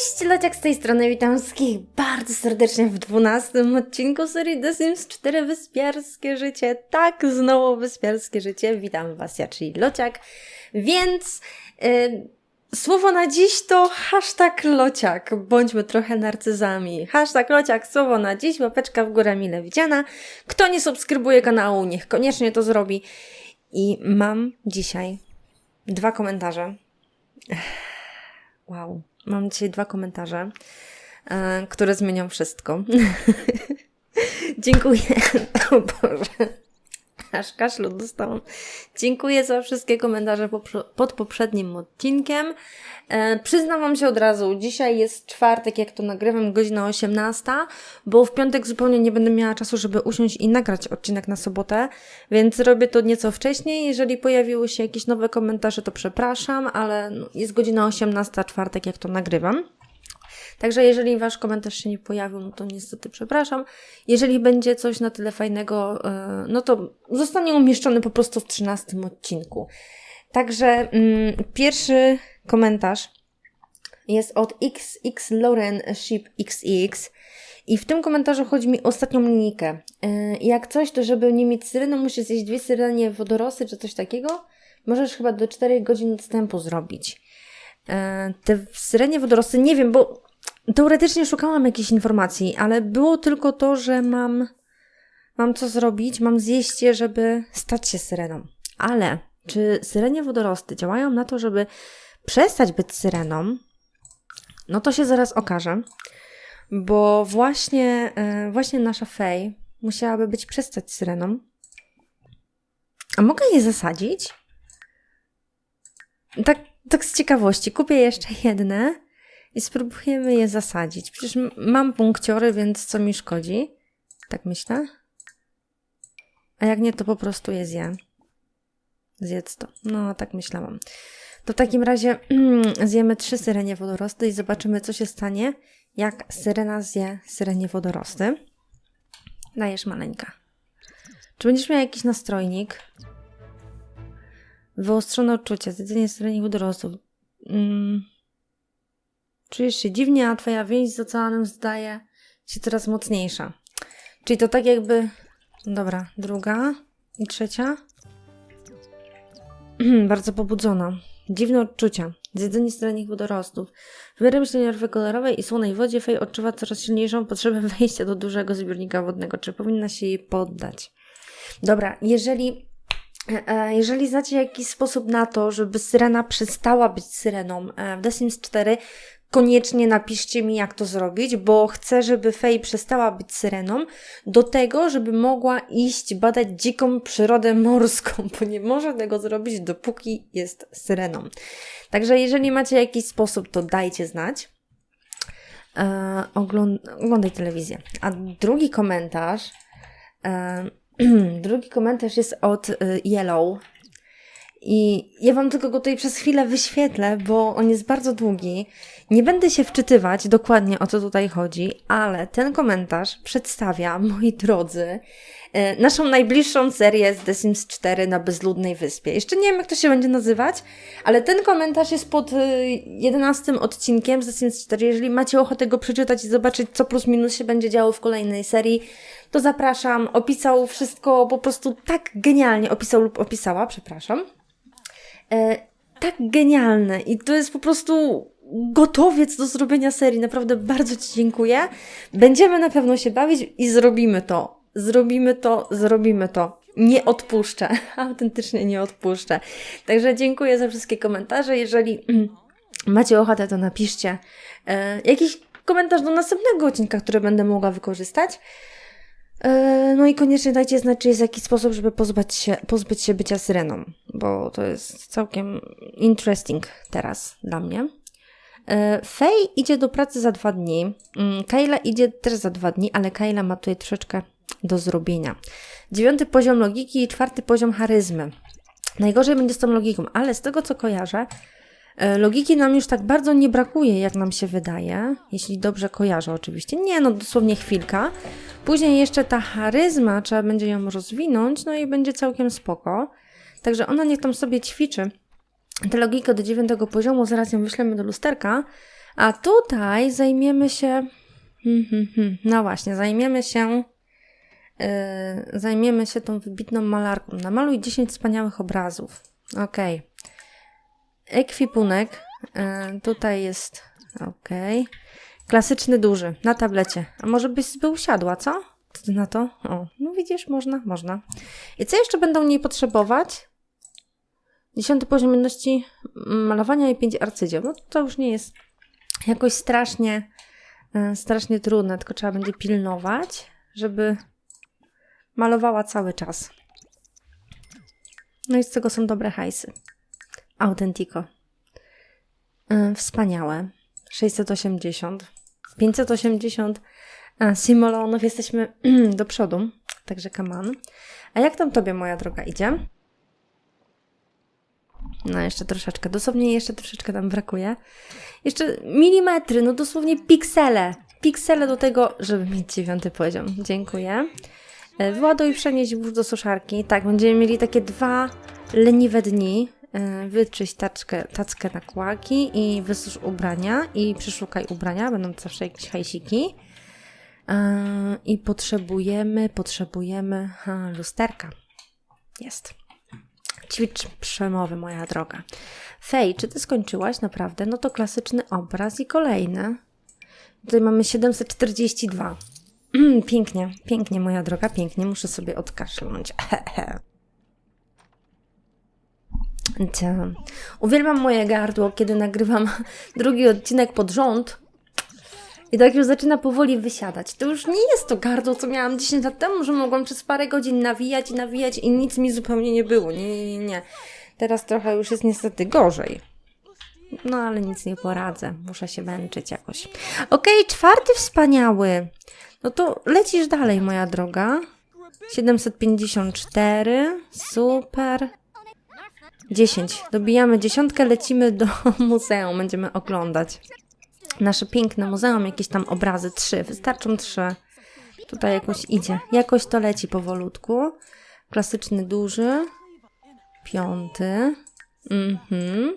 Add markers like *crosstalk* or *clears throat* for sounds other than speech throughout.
Cześć, Lociak z tej strony, witam wszystkich bardzo serdecznie w 12 odcinku serii The Sims 4 Wyspiarskie Życie. Tak, znowu Wyspiarskie Życie, witam Was, ja czyli Lociak, więc yy, słowo na dziś to hashtag Lociak, bądźmy trochę narcyzami. Hashtag Lociak, słowo na dziś, łapeczka w górę mile widziana. Kto nie subskrybuje kanału, niech koniecznie to zrobi. I mam dzisiaj dwa komentarze. Wow. Mam dzisiaj dwa komentarze, e, które zmienią wszystko. *laughs* Dziękuję. *laughs* O Boże. Aż kaszlu dostałam. Dziękuję za wszystkie komentarze pod poprzednim odcinkiem. E, przyznam Wam się od razu, dzisiaj jest czwartek, jak to nagrywam, godzina 18, bo w piątek zupełnie nie będę miała czasu, żeby usiąść i nagrać odcinek na sobotę, więc robię to nieco wcześniej. Jeżeli pojawiły się jakieś nowe komentarze, to przepraszam, ale no, jest godzina 18, czwartek, jak to nagrywam. Także jeżeli Wasz komentarz się nie pojawił, no to niestety przepraszam. Jeżeli będzie coś na tyle fajnego, e, no to zostanie umieszczony po prostu w 13 odcinku. Także mm, pierwszy komentarz jest od XX Lauren Ship XX. I w tym komentarzu chodzi mi o ostatnią linijkę. Yy, jak coś, to żeby nie mieć syreny, musisz zjeść dwie syrenie wodorosy czy coś takiego. Możesz chyba do 4 godzin odstępu zrobić. Yy, te syrenie wodorosy, nie wiem, bo teoretycznie szukałam jakiejś informacji, ale było tylko to, że mam, mam co zrobić, mam zjeść je, żeby stać się syreną. Ale czy syrenie wodorosty działają na to, żeby przestać być syreną? No to się zaraz okaże, bo właśnie, e, właśnie nasza Fej musiałaby być przestać syreną. A mogę je zasadzić? Tak, tak z ciekawości. Kupię jeszcze jedne i spróbujemy je zasadzić. Przecież mam punkciory, więc co mi szkodzi? Tak myślę. A jak nie, to po prostu je zjem. Zjedz to. No, tak myślałam. To w takim razie *clears throat* zjemy trzy syrenie wodorosty i zobaczymy, co się stanie, jak syrena zje syrenie wodorosty. Dajesz maleńka. Czy będziesz miał jakiś nastrojnik? Wyostrzone odczucia, zjedzenie syreni wodorostów. Mm. Czujesz się dziwnie, a twoja więź z oceanem zdaje się coraz mocniejsza. Czyli to tak jakby... Dobra, druga i trzecia. *clears throat* bardzo pobudzona. Dziwne odczucia. Zjedzenie stranich wodorostów. W miarę myślenia kolorowej i słonej wodzie Fej odczuwa coraz silniejszą potrzebę *laughs* wejścia do dużego zbiornika wodnego. Czy powinna się jej poddać? Dobra, jeżeli e, e, jeżeli znacie jakiś sposób na to, żeby syrena przestała być syreną e, w The Sims 4, koniecznie napiszcie mi, jak to zrobić, bo chcę, żeby Fej przestała być syreną, do tego, żeby mogła iść badać dziką przyrodę morską, *laughs* bo nie może tego zrobić, dopóki jest syreną. Także jeżeli macie jakiś sposób, to dajcie znać. E, ogląd oglądaj telewizję. A drugi komentarz, e, *clears throat* drugi komentarz jest od e, Yellow. I ja Wam tylko go tutaj przez chwilę wyświetlę, bo on jest bardzo długi. Nie będę się wczytywać dokładnie o co tutaj chodzi, ale ten komentarz przedstawia, moi drodzy, e, naszą najbliższą serię z The Sims 4 na bezludnej wyspie. Jeszcze nie wiem, jak to się będzie nazywać, ale ten komentarz jest pod 11 e, odcinkiem z The Sims 4. Jeżeli macie ochotę go przeczytać i zobaczyć, co plus minus się będzie działo w kolejnej serii, to zapraszam. Opisał wszystko po prostu tak genialnie, opisał lub opisała, przepraszam. E, tak genialne i to jest po prostu gotowiec do zrobienia serii. Naprawdę bardzo Ci dziękuję. Będziemy na pewno się bawić i zrobimy to. Zrobimy to, zrobimy to. Nie odpuszczę. *laughs* Autentycznie nie odpuszczę. Także dziękuję za wszystkie komentarze. Jeżeli *clears throat* macie ochotę, to napiszcie e, jakiś komentarz do następnego odcinka, który będę mogła wykorzystać. E, no i koniecznie dajcie znać, czy jest jakiś sposób, żeby pozbyć się, pozbyć się bycia syreną, bo to jest całkiem interesting teraz dla mnie. E, Fej idzie do pracy za dwa dni. Mm, Kayla idzie też za dwa dni, ale Kayla ma tutaj troszeczkę do zrobienia. Dziewiąty poziom logiki i czwarty poziom charyzmy. Najgorzej będzie z tą logiką, ale z tego co kojarzę, e, logiki nam już tak bardzo nie brakuje, jak nam się wydaje, jeśli dobrze kojarzę oczywiście. Nie, no dosłownie chwilka. Później jeszcze ta charyzma, trzeba będzie ją rozwinąć, no i będzie całkiem spoko. Także ona niech tam sobie ćwiczy tę logikę do dziewiątego poziomu, zaraz ją wyślemy do lusterka, A tutaj zajmiemy się. Hmm, hmm, hmm. No właśnie, zajmiemy się. Yy, zajmiemy się tą wybitną malarką. Namaluj 10 wspaniałych obrazów. Okej. Ekwipunek. Yy, tutaj jest. Okej. Klasyczny duży, na tablecie. A może byś by usiadła, co? Ty na to? O, no widzisz, można, można. I co jeszcze będą niej potrzebować? Dziesiąty poziom jedności malowania i pięć arcydzieł. No to już nie jest jakoś strasznie, e, strasznie trudne, tylko trzeba będzie pilnować, żeby malowała cały czas. No i z tego są dobre hajsy. Autentico. E, Wspaniałe. 680. 580 e, simolonów. Jesteśmy *clears throat* do przodu, także on. A jak tam tobie, moja droga, idzie? No, jeszcze troszeczkę. Dosłownie jeszcze troszeczkę tam brakuje. Jeszcze milimetry, no dosłownie piksele. Piksele do tego, żeby mieć dziewiąty poziom. Dziękuję. E, Wyładuj i przenieść włóż do suszarki. Tak, będziemy mieli takie dwa leniwe dni. E, Wyczyść taczkę, tackę na kłaki i wysusz ubrania i przeszukaj ubrania. Będą zawsze jakieś hajsiki. E, I potrzebujemy, potrzebujemy lusterka. Jest. Ćwicz przemowy, moja droga. Fej, czy ty skończyłaś naprawdę? No to klasyczny obraz i kolejny. Tutaj mamy 742. *clears throat* pięknie, pięknie, moja droga, pięknie. Muszę sobie odkaszlnąć. *laughs* Cia. Uwielbiam moje gardło, kiedy nagrywam *laughs* drugi odcinek pod rząd. I tak już zaczyna powoli wysiadać. To już nie jest to gardło, co miałam 10 lat temu, że mogłam przez parę godzin nawijać i nawijać i nic mi zupełnie nie było. Nie, nie, nie, nie. Teraz trochę już jest niestety gorzej. No ale nic nie poradzę. Muszę się męczyć jakoś. Okej, czwarty wspaniały. No to lecisz dalej, moja droga. 754. Super. 10. Dobijamy dziesiątkę, lecimy do *laughs* muzeum. Będziemy oglądać nasze piękne muzeum, jakieś tam obrazy. Trzy. Wystarczą trzy. Tutaj jakoś idzie. Jakoś to leci powolutku. Klasyczny duży. Piąty. Mhm.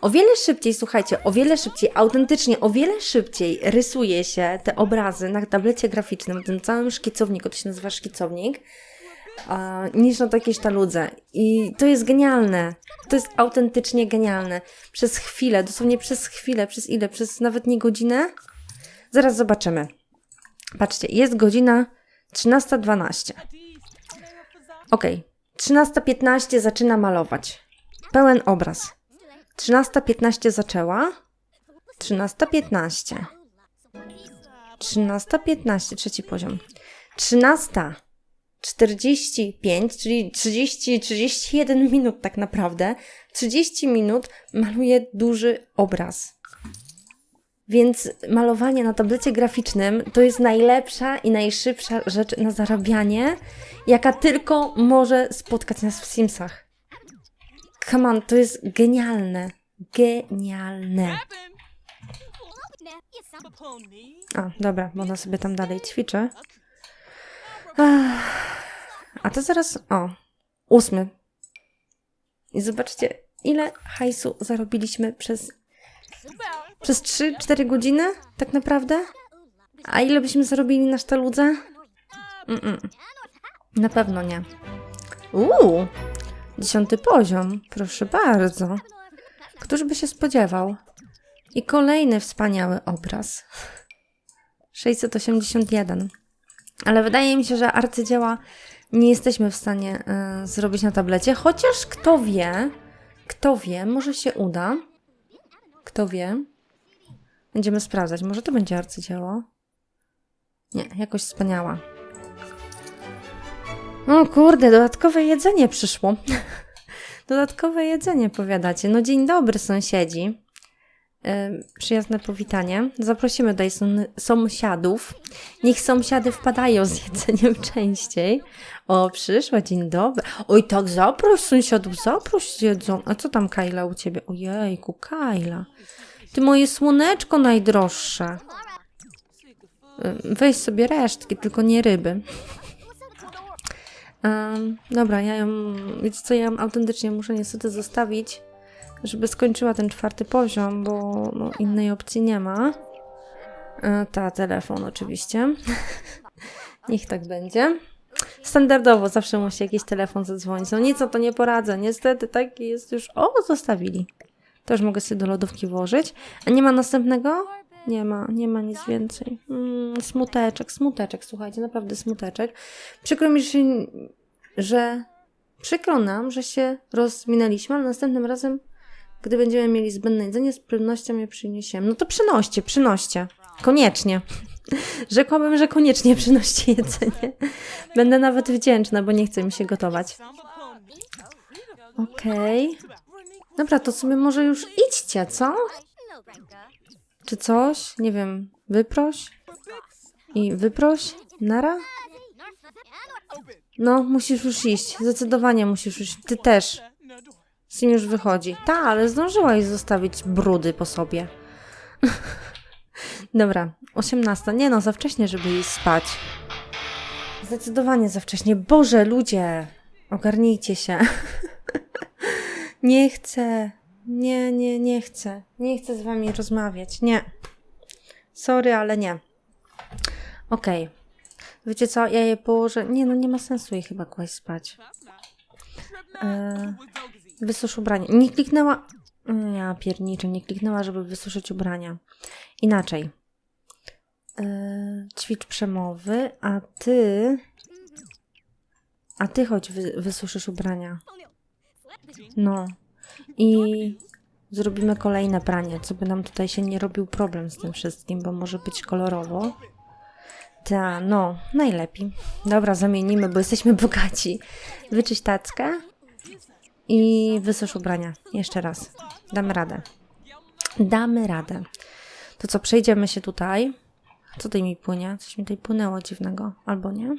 O wiele szybciej, słuchajcie, o wiele szybciej, autentycznie, o wiele szybciej rysuje się te obrazy na tablecie graficznym, w tym całym szkicowniku, to się nazywa szkicownik, niż na takiej sztaludze. I to jest genialne. To jest autentycznie genialne. Przez chwilę, dosłownie przez chwilę, przez ile? Przez nawet nie godzinę? Zaraz zobaczymy. Patrzcie, jest godzina 13.12. Ok, 13.15 zaczyna malować. Pełen obraz. 13.15 zaczęła. 13.15. 13.15, trzeci poziom. 13.45, czyli 30-31 minut tak naprawdę. 30 minut maluje duży obraz. Więc malowanie na tablecie graficznym to jest najlepsza i najszybsza rzecz na zarabianie, jaka tylko może spotkać nas w Simsach. Come on, to jest genialne. Genialne. A, dobra, bo ona sobie tam dalej ćwiczy. A to zaraz, o, ósmy. I zobaczcie, ile hajsu zarobiliśmy przez, przez 3-4 godziny, tak naprawdę? A ile byśmy zarobili na sztaludze? Mm-mm. Na pewno nie. Uuu, dziesiąty poziom, proszę bardzo. Któż by się spodziewał? I kolejny wspaniały obraz. 681. Ale wydaje mi się, że arcydzieła nie jesteśmy w stanie y, zrobić na tablecie, chociaż kto wie, kto wie, może się uda. Kto wie. Będziemy sprawdzać. Może to będzie arcydzieło? Nie, jakoś wspaniała. O kurde, dodatkowe jedzenie przyszło. *laughs* Dodatkowe jedzenie, powiadacie. No dzień dobry, sąsiedzi. Przyjazne powitanie. Zaprosimy tutaj są, sąsiadów. Niech sąsiady wpadają z jedzeniem *laughs* częściej. O, przyszła, dzień dobry. Oj, tak, zaproś sąsiadów, zaproś jedzą. A co tam, Kajla, u ciebie? Ojejku, Kajla. Ty moje słoneczko najdroższe. Weź sobie resztki, tylko nie ryby. Um, dobra, ja ją, wiecie co, ja ją autentycznie muszę niestety zostawić żeby skończyła ten czwarty poziom, bo no, innej opcji nie ma. E, Ta, telefon oczywiście. *laughs* Niech tak będzie. Standardowo zawsze musi jakiś telefon zadzwonić. No nic, no to nie poradzę. Niestety taki jest już... O, zostawili. Już mogę sobie do lodówki włożyć. A nie ma następnego? Nie ma, nie ma nic więcej. Mm, smuteczek, smuteczek, słuchajcie, naprawdę smuteczek. Przykro mi, że, że przykro nam, że się rozminęliśmy, ale następnym razem, gdy będziemy mieli zbędne jedzenie, z pewnością je przyniesiemy. No to przynoście, przynoście. Koniecznie. *laughs* Rzekłabym, że koniecznie przynoście jedzenie. Będę nawet wdzięczna, bo nie chce mi się gotować. Okej. Dobra, to sobie może już idźcie, co? Czy coś? Nie wiem, wyproś? I wyproś? Nara? No, musisz już iść. Zdecydowanie musisz już. Ty też. Sim już wychodzi. Ta, ale zdążyłaś zostawić brudy po sobie. *laughs* Dobra, 18. Nie no, za wcześnie, żeby iść spać. Zdecydowanie za wcześnie. Boże, ludzie! Ogarnijcie się. *laughs* nie chcę. Nie, nie, nie chcę. Nie chcę z wami rozmawiać. Nie. Sorry, ale nie. Okej. Wiecie co? Ja je położę. Nie, no nie ma sensu jej chyba kłaść spać. E, wysusz ubranie. Nie kliknęła. Ja pierniczę, nie kliknęła, żeby wysuszyć ubrania. Inaczej. E, ćwicz przemowy, a ty. A ty chodź, wy, wysuszysz ubrania. No. I zrobimy kolejne pranie, co by nam tutaj się nie robił problem z tym wszystkim, bo może być kolorowo. Ta, no, najlepiej. Dobra, zamienimy, bo jesteśmy bogaci. Wyczyść tackę i wysusz ubrania. Jeszcze raz. Damy radę. Damy radę. To co, przejdziemy się tutaj. Co tutaj mi płynie? Coś mi tutaj płynęło dziwnego, albo nie?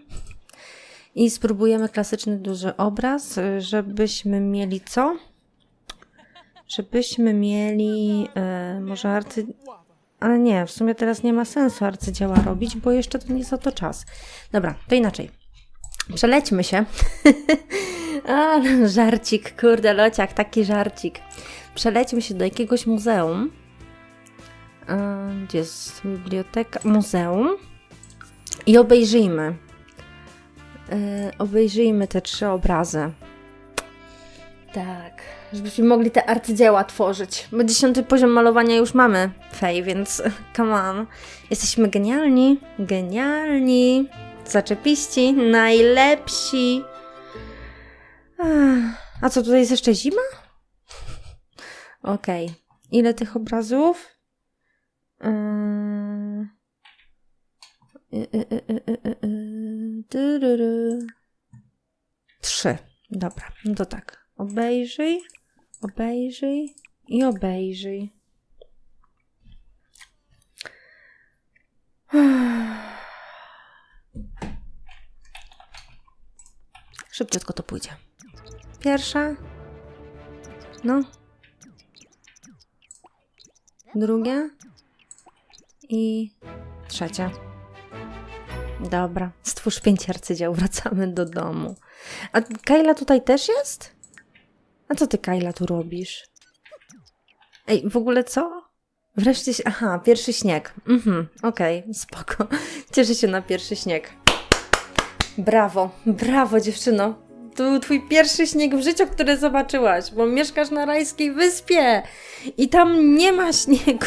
I spróbujemy klasyczny duży obraz, żebyśmy mieli co? Żebyśmy mieli y, może arcy... Ale nie, w sumie teraz nie ma sensu arcydzieła robić, bo jeszcze to nie na to czas. Dobra, to inaczej. Przelećmy się. *laughs* A, *laughs* żarcik, kurde, lociak, taki żarcik. Przelećmy się do jakiegoś muzeum. Gdzie jest biblioteka? Muzeum. I obejrzyjmy. E, obejrzyjmy te trzy obrazy. Tak, żebyśmy mogli te arcydzieła tworzyć. Bo dziesiąty poziom malowania już mamy, Fej, więc *laughs* come on. Jesteśmy genialni, genialni, zaczepiści, najlepsi. A co, tutaj jest jeszcze zima? Okej. Ile tych obrazów? Trzy. Dobra, no to tak. Obejrzyj, obejrzyj i obejrzyj. Szybciutko to pójdzie. Pierwsza. No. Drugie. I trzecie. Dobra, stwórz pięć arcydzieł, *laughs* wracamy do domu. A Kajla tutaj też jest? A co ty, Kajla, tu robisz? Ej, w ogóle co? Wreszcie. Aha, pierwszy śnieg. Mhm, okej, spoko. *laughs* Cieszę się na pierwszy śnieg. Brawo, brawo dziewczyno. To był twój pierwszy śnieg w życiu, który zobaczyłaś, bo mieszkasz na rajskiej wyspie i tam nie ma śniegu.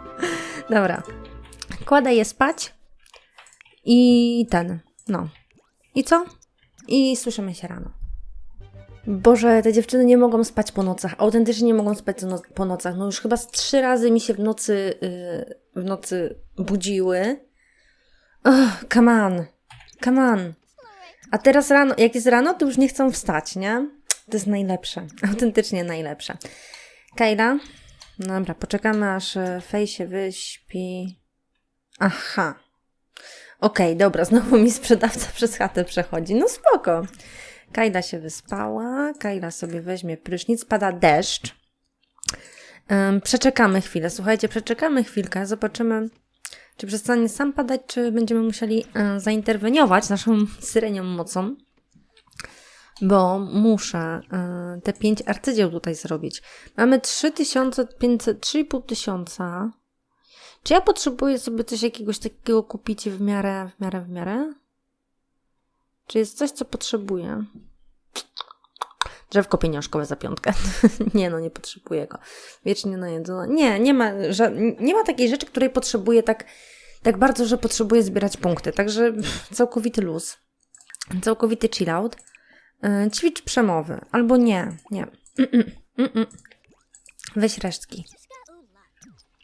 *laughs* Dobra, kładę je spać i ten, no. I co? I słyszymy się rano. Boże, te dziewczyny nie mogą spać po nocach. Autentycznie nie mogą spać no- po nocach. No już chyba z trzy razy mi się w nocy, yy, w nocy budziły. Oh, come on. Come on. A teraz rano, jak jest rano, to już nie chcą wstać, nie? To jest najlepsze. *laughs* Autentycznie najlepsze. Kajla? No dobra, poczekamy aż e, Fej się wyśpi. Aha. Okej, dobra, *laughs* znowu mi sprzedawca przez chatę przechodzi. No spoko. Kajla się wyspała, Kajla sobie weźmie prysznic, pada deszcz. Przeczekamy chwilę, słuchajcie, przeczekamy chwilkę, zobaczymy, czy przestanie sam padać, czy będziemy musieli y, zainterweniować naszą syrenią mocą. bo muszę y, te pięć arcydzieł tutaj zrobić. Mamy 3500, 3,5 tysiąca. Czy ja potrzebuję sobie coś jakiegoś takiego kupić w miarę, w miarę, w miarę? Czy jest coś, co potrzebuję? Drzewko pieniążkowe za piątkę. *laughs* nie no, nie potrzebuję go. Wiecznie na jedzenie. Nie, nie ma, nie ma takiej rzeczy, której potrzebuję tak, tak bardzo, że potrzebuję zbierać punkty. Także całkowity luz. Całkowity chill out. Yy, ćwicz przemowy. Albo nie, nie. *clears throat* Weź resztki.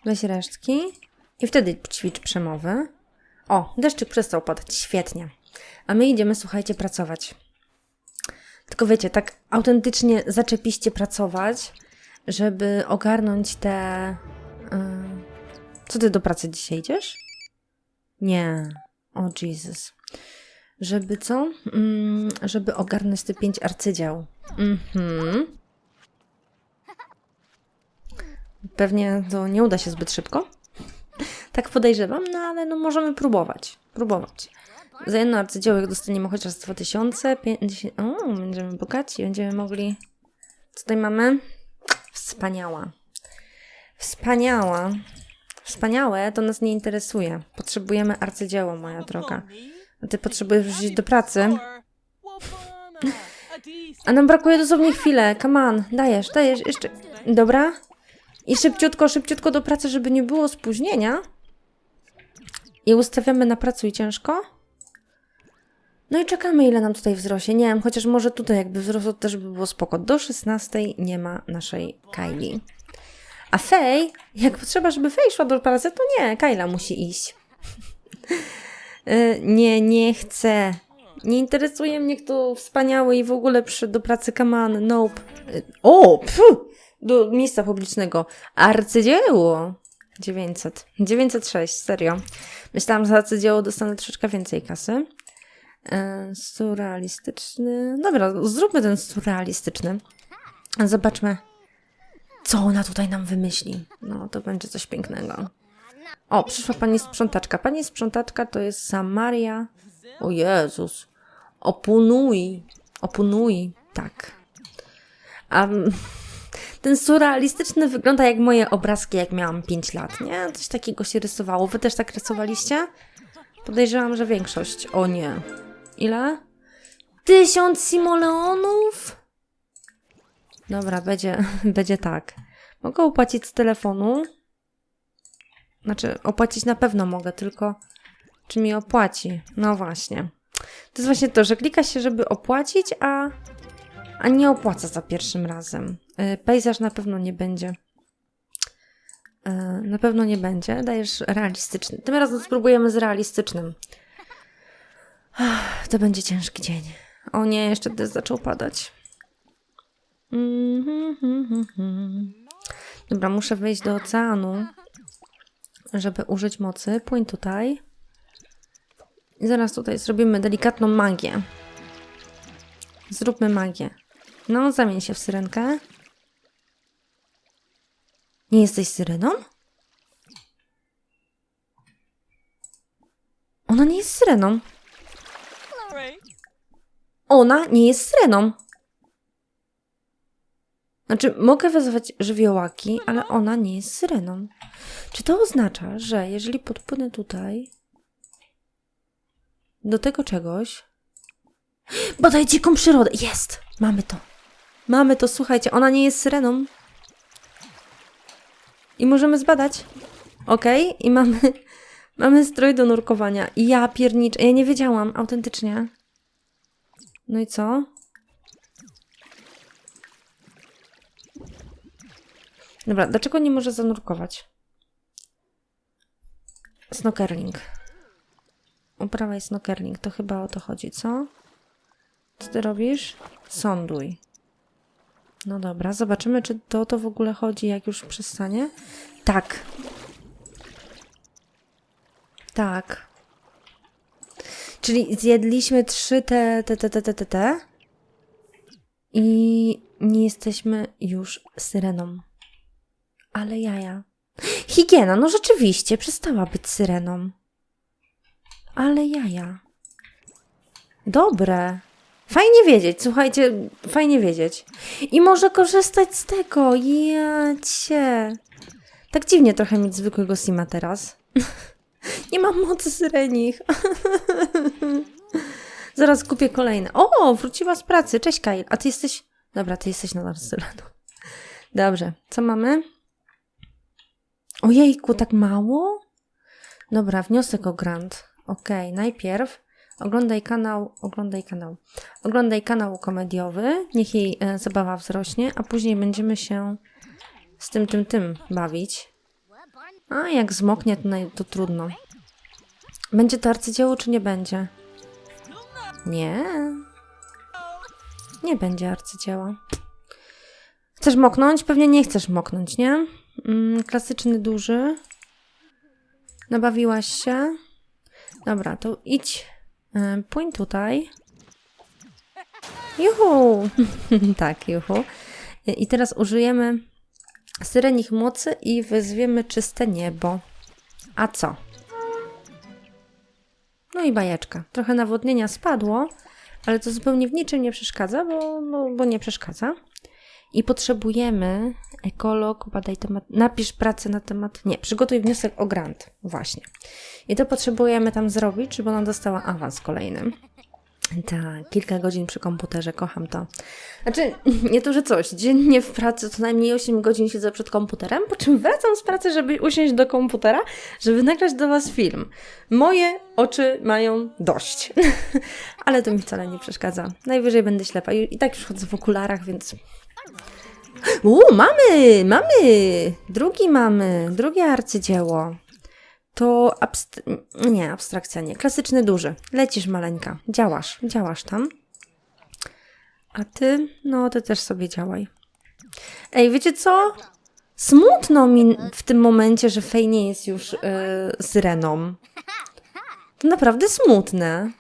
Weź resztki. I wtedy ćwicz przemowy. O, deszczyk przestał padać. Świetnie. A my idziemy, słuchajcie, pracować. Tylko wiecie, tak autentycznie zaczepiście pracować, żeby ogarnąć te. Yy... Co ty do pracy dzisiaj idziesz? Nie. O Jesus. Żeby co? Mm, żeby ogarnąć te pięć arcydzieł. Mhm. Pewnie to nie uda się zbyt szybko. Tak podejrzewam, no ale no możemy próbować. Próbować. Za jedno arcydzieło, jak dostaniemy chociaż 2000, 50... O, będziemy bogaci, będziemy mogli... Co tutaj mamy? Wspaniała. Wspaniała. Wspaniałe to nas nie interesuje. Potrzebujemy arcydzieło, moja droga. A ty potrzebujesz wrócić do pracy. A nam brakuje dosłownie chwilę. Come on, dajesz, dajesz, jeszcze. Dobra. I szybciutko, szybciutko do pracy, żeby nie było spóźnienia. I ustawiamy na pracuj ciężko. No i czekamy, ile nam tutaj wzrośnie. Nie wiem, chociaż może tutaj jakby wzrosło też by było spoko. Do 16 nie ma naszej Kylie. A Fej, jak potrzeba, żeby Fej szła do pracy, to nie, Kyla musi iść. *laughs* Y, nie, nie chcę. Nie interesuje mnie, kto wspaniały i w ogóle przyszedł do pracy kaman. Nope. Y, O, pfu, do miejsca publicznego. Arcydzieło. 900. 906, serio. Myślałam, że za arcydzieło dostanę troszeczkę więcej kasy. E, surrealistyczny. Dobra, zróbmy ten surrealistyczny. Zobaczmy, co ona tutaj nam wymyśli. No, to będzie coś pięknego. O, przyszła pani sprzątaczka. Pani sprzątaczka to jest Samaria. O Jezus. Opunuj. Opunuj. Tak. A ten surrealistyczny wygląda jak moje obrazki, jak miałam 5 lat, nie? Coś takiego się rysowało. Wy też tak rysowaliście? Podejrzewam, że większość. O nie. Ile? Tysiąc simoleonów? Dobra, będzie, *laughs* będzie tak. Mogę opłacić z telefonu. Znaczy, opłacić na pewno mogę, tylko czy mi opłaci? No właśnie. To jest właśnie to, że klika się, żeby opłacić, a, a nie opłaca za pierwszym razem. Yy, pejzaż na pewno nie będzie. Yy, na pewno nie będzie. Dajesz realistyczny. Tym razem spróbujemy z realistycznym. Ach, To będzie ciężki dzień. O nie, jeszcze deszcz zaczął padać. Dobra, muszę wejść do oceanu, żeby użyć mocy. Płyń tutaj. I zaraz tutaj zrobimy delikatną magię. Zróbmy magię. No, zamień się w syrenkę. Nie jesteś syreną? Ona nie jest syreną. Ona nie jest syreną. Znaczy, mogę wezwać żywiołaki, ale ona nie jest syreną. Czy to oznacza, że jeżeli podpłynę tutaj do tego czegoś. *gasps* Badaj dziką przyrodę! Jest! Mamy to. Mamy to, słuchajcie, ona nie jest syreną. I możemy zbadać. Okej, i mamy, *laughs* mamy strój do nurkowania. I ja pierniczę, ja nie wiedziałam, autentycznie. No i co? Dobra, dlaczego nie może zanurkować? Snokerling. Uprawa jest snokerling, to chyba o to chodzi, co? Co ty robisz? Sąduj. No dobra, zobaczymy, czy to to w ogóle chodzi, jak już przestanie. Tak. Tak. Czyli zjedliśmy trzy te, te, te, te, te, te, te. I nie jesteśmy już syreną. Ale jaja. Higiena, no rzeczywiście, przestała być syreną. Ale jaja. Dobre. Fajnie wiedzieć, słuchajcie, fajnie wiedzieć. I może korzystać z tego, ja cię. Tak dziwnie trochę mieć zwykłego Sima teraz. *laughs* *laughs* Nie mam mocy syrenich. *laughs* Zaraz kupię kolejne. O, wróciła z pracy. Cześć, Kyle. A ty jesteś... Dobra, ty jesteś nadal syreną. Dobrze, co mamy? Ojejku, tak mało? Dobra, wniosek o grant. Okej, najpierw oglądaj kanał, oglądaj kanał. Oglądaj kanał komediowy, niech jej e, zabawa wzrośnie, a później będziemy się z tym, tym, tym bawić. A jak zmoknie, to, to trudno. Będzie to arcydzieło, czy nie będzie? Nie. Nie będzie arcydzieła. Chcesz moknąć? Pewnie nie chcesz moknąć, nie? Mm, klasyczny duży. Nabawiłaś się? Dobra, to idź. y, Płyń tutaj. Juhu! *laughs* tak, juhu. I teraz użyjemy syrenich mocy i wezwiemy czyste niebo. A co? No i bajeczka. Trochę nawodnienia spadło, ale to zupełnie w niczym nie przeszkadza, bo, bo, bo nie przeszkadza. I potrzebujemy ekolog, badaj temat, napisz pracę na temat, nie, przygotuj wniosek o grant, właśnie. I to potrzebujemy tam zrobić, żeby ona dostała awans kolejny. Tak, kilka godzin przy komputerze, kocham to. Znaczy, *laughs* nie to, że coś, dziennie w pracy co najmniej 8 godzin siedzę przed komputerem, po czym wracam z pracy, żeby usiąść do komputera, żeby nagrać do Was film. Moje oczy mają dość, *laughs* ale to mi wcale nie przeszkadza. Najwyżej będę ślepa i, tak już chodzę w okularach, więc Uuu, mamy, mamy! Drugi mamy, drugie arcydzieło. To abst... nie, abstrakcja nie, klasyczny duży. Lecisz maleńka, działasz, działasz tam. A ty, no ty też sobie działaj. Ej, wiecie co? Smutno mi w tym momencie, że Fej nie jest już yy, syreną. To naprawdę smutne.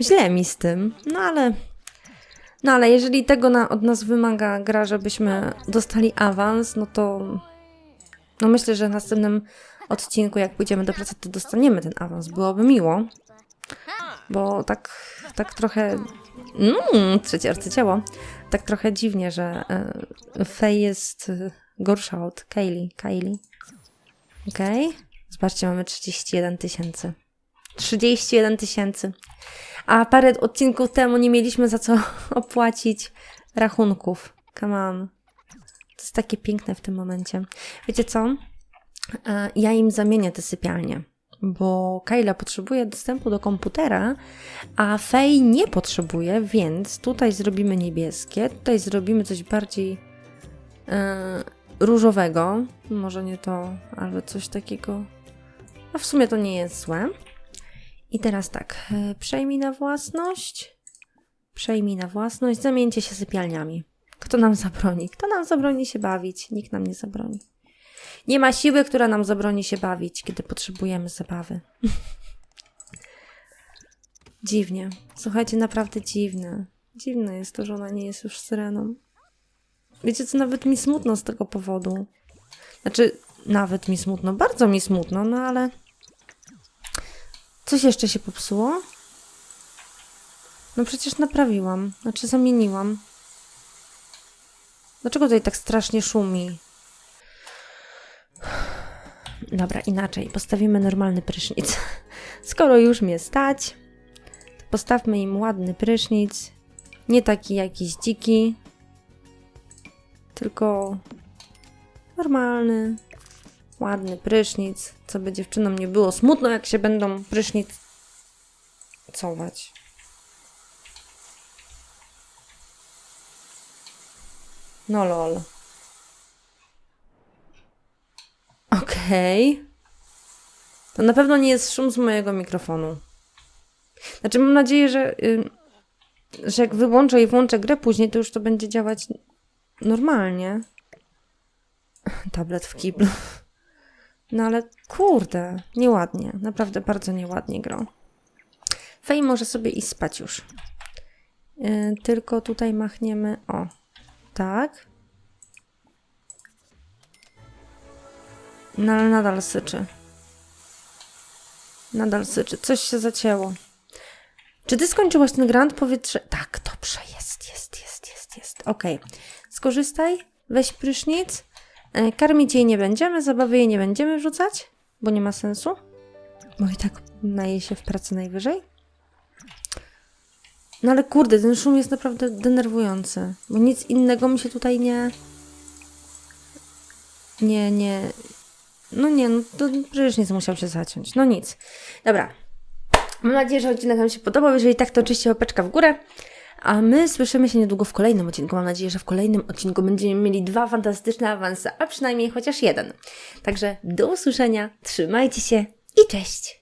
Źle mi z tym, no ale no ale jeżeli tego na, od nas wymaga gra, żebyśmy dostali awans, no to no myślę, że w następnym odcinku, jak pójdziemy do pracy, to dostaniemy ten awans. Byłoby miło, bo tak, tak trochę... Mmm, trzecie arcydzieło. Tak trochę dziwnie, że Faye jest y, gorsza od Kaylee. Okej. Okay. Zobaczcie, mamy 31 tysięcy. 31 tysięcy. A parę odcinków temu nie mieliśmy za co *laughs* opłacić rachunków. Come on. To jest takie piękne w tym momencie. Wiecie co? E, Ja im zamienię te sypialnie, bo Kayla potrzebuje dostępu do komputera, a Fej nie potrzebuje, więc tutaj zrobimy niebieskie, tutaj zrobimy coś bardziej e, różowego. Może nie to, ale coś takiego. A w sumie to nie jest złe. I teraz tak, e, przejmij na własność, przejmij na własność, zamieńcie się sypialniami. Kto nam zabroni? Kto nam zabroni się bawić? Nikt nam nie zabroni. Nie ma siły, która nam zabroni się bawić, kiedy potrzebujemy zabawy. *laughs* dziwnie. Słuchajcie, naprawdę dziwne. Dziwne jest to, że ona nie jest już syreną. Wiecie co, nawet mi smutno z tego powodu. Znaczy, nawet mi smutno, bardzo mi smutno, no ale Coś jeszcze się popsuło? No przecież naprawiłam. Znaczy zamieniłam. Dlaczego tutaj tak strasznie szumi? Dobra, inaczej. Postawimy normalny prysznic. *laughs* Skoro już mnie stać, to postawmy im ładny prysznic. Nie taki jakiś dziki, tylko normalny, ładny prysznic, co by dziewczynom nie było smutno, jak się będą prysznic cować. No lol. Okay. To na pewno nie jest szum z mojego mikrofonu. Znaczy mam nadzieję, że, że jak wyłączę i włączę grę później, to już to będzie działać normalnie. Tablet w kiblu. No ale kurde, nieładnie. Naprawdę bardzo nieładnie grą. Fej może sobie iść spać już. Yy, tylko tutaj machniemy. O, tak. No ale nadal syczy. Nadal syczy. Coś się zacięło. Czy ty skończyłaś ten grant? Powiedz, że... Tak, dobrze, jest, jest, jest, jest, jest. Okej. Skorzystaj, weź prysznic. E, Karmić jej nie będziemy, zabawy jej nie będziemy wrzucać, bo nie ma sensu. Bo i tak naje się w pracy najwyżej. No ale kurde, ten szum jest naprawdę denerwujący, bo nic innego mi się tutaj nie... Nie, nie... No nie, no to prysznic musiał się zaciąć. No nic. Dobra. Mam nadzieję, że odcinek Wam się podobał. Jeżeli tak, to oczywiście łapeczka w górę. A my słyszymy się niedługo w kolejnym odcinku. Mam nadzieję, że w kolejnym odcinku będziemy mieli dwa fantastyczne awanse, a przynajmniej chociaż jeden. Także do usłyszenia, trzymajcie się i cześć!